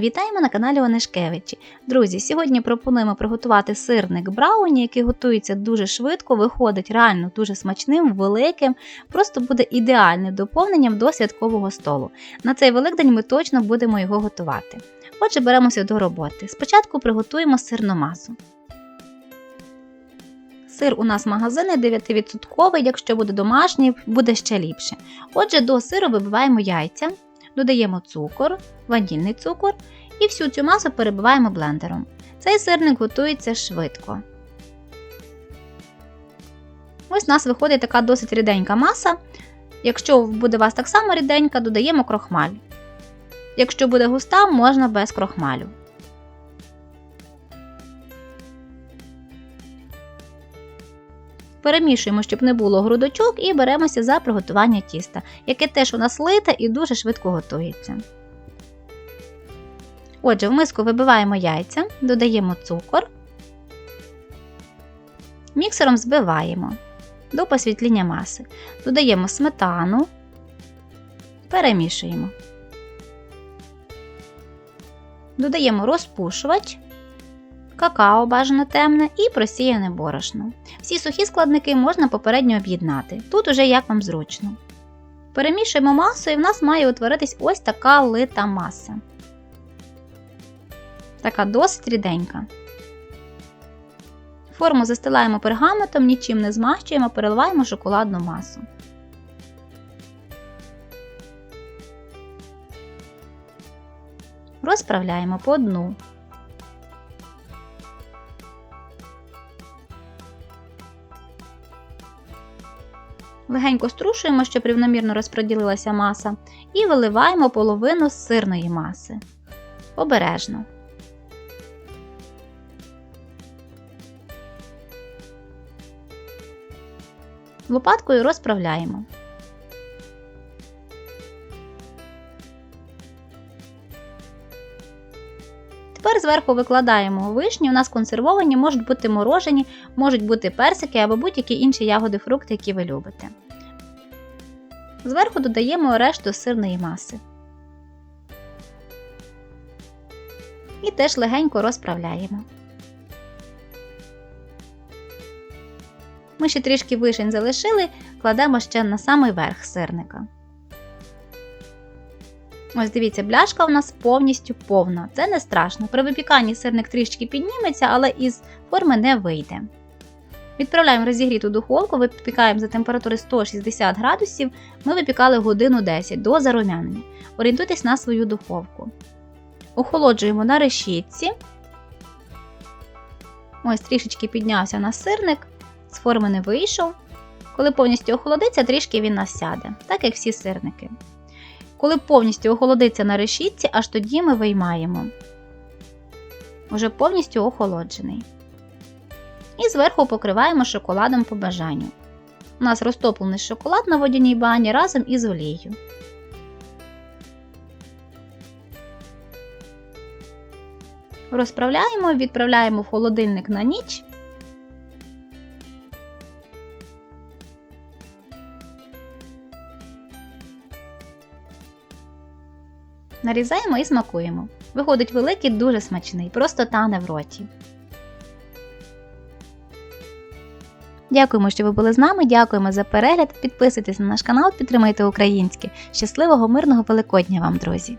Вітаємо на каналі Онишкевичі. Друзі, сьогодні пропонуємо приготувати сирник брауні, який готується дуже швидко, виходить реально дуже смачним, великим, просто буде ідеальним доповненням до святкового столу. На цей великдень ми точно будемо його готувати. Отже, беремося до роботи. Спочатку приготуємо сирну масу. Сир у нас магазини 9%, якщо буде домашній, буде ще ліпше. Отже, до сиру вибиваємо яйця, додаємо цукор, ванільний цукор і всю цю масу перебиваємо блендером. Цей сирник готується швидко. Ось у нас виходить така досить ріденька маса. Якщо буде у вас так само ріденька, додаємо крохмаль. Якщо буде густа, можна без крохмалю. Перемішуємо, щоб не було грудочок, і беремося за приготування тіста, яке теж у нас лите і дуже швидко готується. Отже, в миску вибиваємо яйця, додаємо цукор, міксером збиваємо до посвітління маси. Додаємо сметану, перемішуємо. Додаємо розпушувач, какао бажано темне і просіяне борошно. Всі сухі складники можна попередньо об'єднати. Тут уже як вам зручно. Перемішуємо масу і в нас має утворитись ось така лита маса. Така досить ріденька. Форму застилаємо пергаментом, нічим не змащуємо, переливаємо шоколадну масу. Розправляємо по дну. Легенько струшуємо, щоб рівномірно розподілилася маса, і виливаємо половину з сирної маси. Обережно. Лопаткою розправляємо. Тепер зверху викладаємо вишні, у нас консервовані, можуть бути морожені, можуть бути персики або будь-які інші ягоди, фрукти, які ви любите. Зверху додаємо решту сирної маси. І теж легенько розправляємо. Ми ще трішки вишень залишили, кладемо ще на самий верх сирника. Ось дивіться, бляшка у нас повністю повна. Це не страшно. При випіканні сирник трішки підніметься, але із форми не вийде. Відправляємо розігріту духовку, випікаємо за температури 160 градусів. Ми випікали годину 10 до зарум'янення. Орієнтуйтесь на свою духовку. Охолоджуємо на решітці. Ось трішечки піднявся на сирник, з форми не вийшов. Коли повністю охолодиться, трішки він нас сяде, так як всі сирники. Коли повністю охолодиться на решітці, аж тоді ми виймаємо. Уже повністю охолоджений. І зверху покриваємо шоколадом по бажанню. У нас розтоплений шоколад на водяній бані разом із олією. Розправляємо, відправляємо в холодильник на ніч. Нарізаємо і смакуємо. Виходить великий, дуже смачний, просто тане в роті. Дякуємо, що ви були з нами. Дякуємо за перегляд. Підписуйтесь на наш канал, підтримайте українське. Щасливого, мирного Великодня вам, друзі!